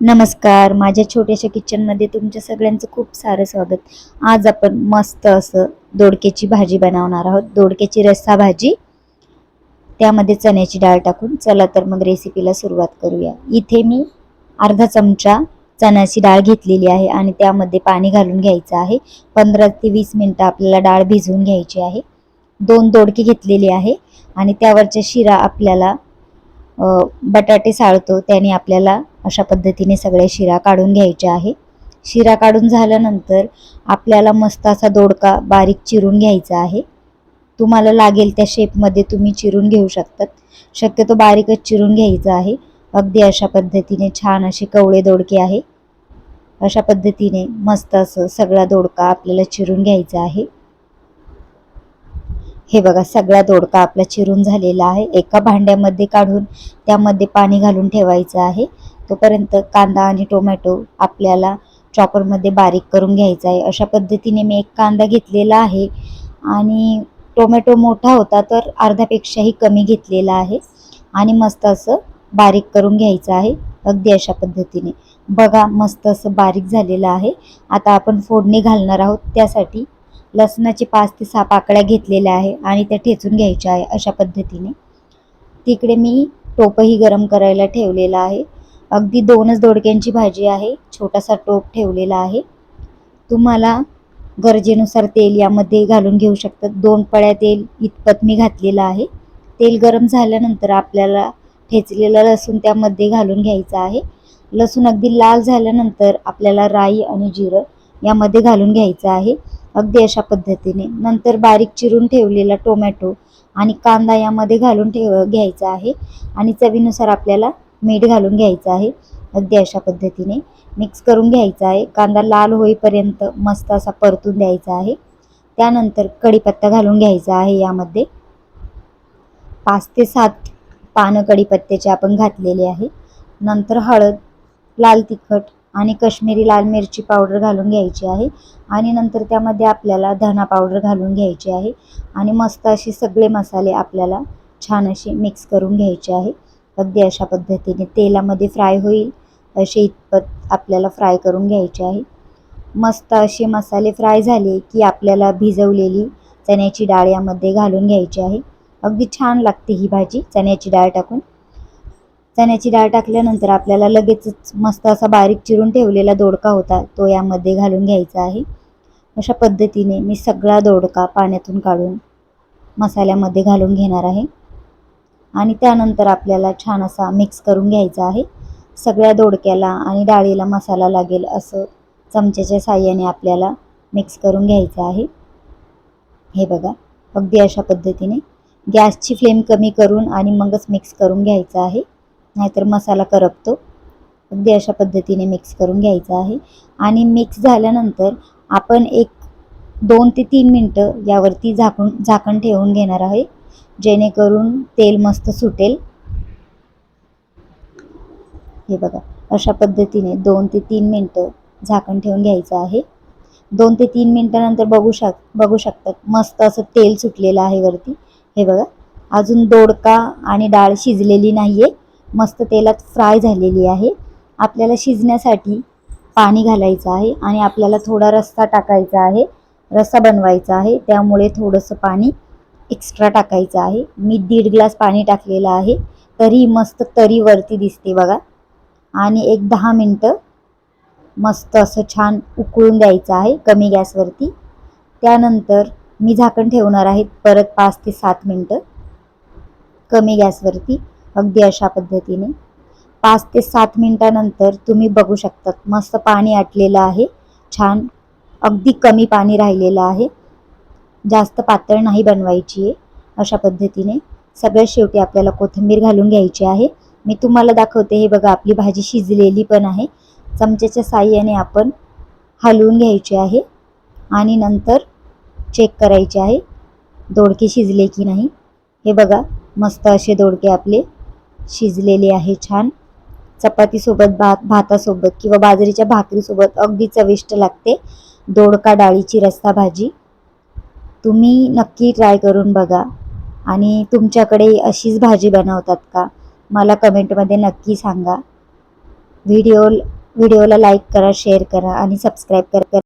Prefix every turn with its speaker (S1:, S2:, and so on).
S1: नमस्कार. माझ्या छोट्याशा किचनमध्ये तुमच्या सगळ्यांचं खूप सारं स्वागत. आज आपण मस्त असं दोडक्याची भाजी बनवणार आहोत. दोडक्याची रस्सा भाजी. त्यामध्ये चण्याची डाळ टाकून चला तर मग रेसिपीला सुरुवात करूया. इथे मी अर्धा चमचा चण्याची डाळ घेतलेली आहे आणि त्यामध्ये पाणी घालून घ्यायचं आहे. पंधरा ते वीस मिनटं आपल्याला डाळ भिजवून घ्यायची आहे. दोन दोडके घेतलेली आहे आणि त्यावरच्या शिरा आपल्याला बटाटे साळतो त्याने आपल्याला अशा पद्धतीने सगळ्या शिरा काढून घ्यायच्या आहे शिरा काढून झाल्यानंतर आपल्याला मस्त असा दोडका बारीक चिरून घ्यायचा आहे. तुम्हाला लागेल त्या शेपमध्ये तुम्ही चिरून घेऊ शकतात. शक्यतो बारीकच चिरून घ्यायचं आहे. अगदी अशा पद्धतीने छान असे कवळे दोडके आहे अशा पद्धतीने मस्त असं सगळा दोडका आपल्याला चिरून घ्यायचा आहे. हे बघा सगळा दोडका आपला चिरून झालेला आहे. एका भांड्यामध्ये काढून त्यामध्ये पाणी घालून ठेवायचं आहे. तोपर्यंत कांदा आणि टोमॅटो आपल्याला चॉपरमध्ये बारीक करून घ्यायचा आहे. अशा पद्धतीने मी एक कांदा घेतलेला आहे. आणि टोमॅटो मोठा होता तर अर्ध्यापेक्षाही कमी घेतलेला आहे. आणि मस्त असं बारीक करून घ्यायचं आहे. अगदी अशा पद्धतीने. बघा मस्त असं बारीक झालेलं आहे. आता आपण फोडणी घालणार आहोत त्यासाठी लसणाची पाच ते सहा पाकळ्या घेतलेल्या आहे आणि त्या ठेचून घ्यायच्या आहे अशा पद्धतीने. तिकडे मी टोपही गरम करायला ठेवलेला आहे. अगदी दोनच दोडक्यांची भाजी आहे. छोटासा टोप ठेवलेला आहे. तुम्हाला गरजेनुसार तेल यामध्ये घालून घेऊ शकतात दोन पळ्या तेल इतपत मी घातलेलं आहे. तेल गरम झाल्यानंतर आपल्याला ठेचलेलं लसूण त्यामध्ये घालून घ्यायचं आहे. लसूण अगदी लाल झाल्यानंतर आपल्याला राई आणि जिरं यामध्ये घालून घ्यायचं आहे. अगदी अशा पद्धतीने. नंतर बारीक चिरून ठेवलेला टोमॅटो आणि कांदा यामध्ये घालून ठेव घ्यायचा आहे. आणि चवीनुसार आपल्याला मीठ घालून घ्यायचं आहे. अगदी अशा पद्धतीने मिक्स करून घ्यायचा आहे. कांदा लाल होईपर्यंत मस्त असा परतून द्यायचा आहे. त्यानंतर कढीपत्ता घालून घ्यायचा आहे यामध्ये. पाच ते सात पानं कढीपत्त्याचे आपण घातलेले आहे. नंतर हळद लाल तिखट आणि कश्मीरी लाल मिरची पावडर घालून घ्यायची आहे. आणि नंतर त्यामध्ये आपल्याला धना पावडर घालून घ्यायची आहे. आणि मस्त असे सगळे मसाले आपल्याला छान असे मिक्स करून घ्यायचे आहे. अगदी अशा पद्धतीने तेलामध्ये फ्राय होईल असे इतपत आपल्याला फ्राय करून घ्यायचे आहे. मस्त असे मसाले फ्राय झाले की आपल्याला भिजवलेली चण्याची डाळ यामध्ये घालून घ्यायची आहे. अगदी छान लागते ही भाजी चण्याची डाळ टाकून. चण्याची डाळ टाकल्यानंतर आपल्याला लगेचच मस्त असा बारीक चिरून ठेवलेला दोडका होता तो यामध्ये घालून घ्यायचा आहे. अशा पद्धतीने मी सगळा दोडका पाण्यातून काढून मसाल्यामध्ये घालून घेणार आहे. आणि त्यानंतर आपल्याला छान असा मिक्स करून घ्यायचा आहे. सगळ्या दोडक्याला आणि डाळीला मसाला लागेल असं चमच्याच्या साह्याने आपल्याला मिक्स करून घ्यायचं आहे. हे बघा अगदी अशा पद्धतीने गॅसची फ्लेम कमी करून आणि मगच मिक्स करून घ्यायचं आहे. नाहीतर मसाला करपतो. अगदी अशा पद्धतीने मिक्स करून घ्यायचं आहे. आणि मिक्स झाल्यानंतर आपण एक दोन ते तीन मिनटं यावरती झाकून झाकण ठेवून घेणार आहे. जेणेकरून तेल मस्त सुटेल. हे बघा अशा पद्धतीने दोन ते तीन मिनटं झाकण ठेवून घ्यायचं आहे. दोन ते तीन मिनटानंतर बघू शक बघू शकतात. मस्त असं तेल सुटलेलं आहे वरती. हे बघा अजून दोडका आणि डाळ शिजलेली नाही आहे मस्त तेलात फ्राय झालेली आहे. आपल्याला शिजण्यासाठी पाणी घालायचं आहे आणि आपल्याला थोडा रस्सा टाकायचा आहे. रस्सा बनवायचा आहे. त्यामुळे थोडंसं पाणी एक्स्ट्रा टाकायचं आहे. मी दीड ग्लास पाणी टाकलेलं आहे. तरी मस्त तरी वरती दिसते बघा. आणि एक दहा मिनटं मस्त असं छान उकळून द्यायचं आहे कमी गॅसवरती. त्यानंतर मी झाकण ठेवणार आहे परत पाच ते सात मिनटं कमी गॅसवरती. अगदी अशा पद्धतीने. पाच ते सात मिनटानंतर तुम्ही बघू शकतात मस्त पाणी आटलेलं आहे. छान अगदी कमी पाणी राहिलेलं आहे. जास्त पातळ नाही बनवायची आहे अशा पद्धतीने. सगळ्यात शेवटी आपल्याला कोथिंबीर घालून घ्यायची आहे. मी तुम्हाला दाखवते हे बघा आपली भाजी शिजलेली पण आहे. चमच्याच्या साह्याने आपण हलवून घ्यायची आहे आणि नंतर चेक करायचे आहे दोडके शिजले की नाही. हे बघा मस्त असे दोडके आपले. शिजलेले आहे छान. चपातीसोबत भात भातासोबत किंवा बाजरीच्या भाकरीसोबत अगदी चविष्ट लागते. दोडका डाळीची रस्सा भाजी तुम्ही नक्की ट्राय करून बघा. आणि तुमच्याकडे अशीच भाजी बनवतात का? मला कमेंटमध्ये नक्की सांगा. व्हिडिओ व्हिडिओला लाईक करा शेअर करा आणि सबस्क्राईब करा.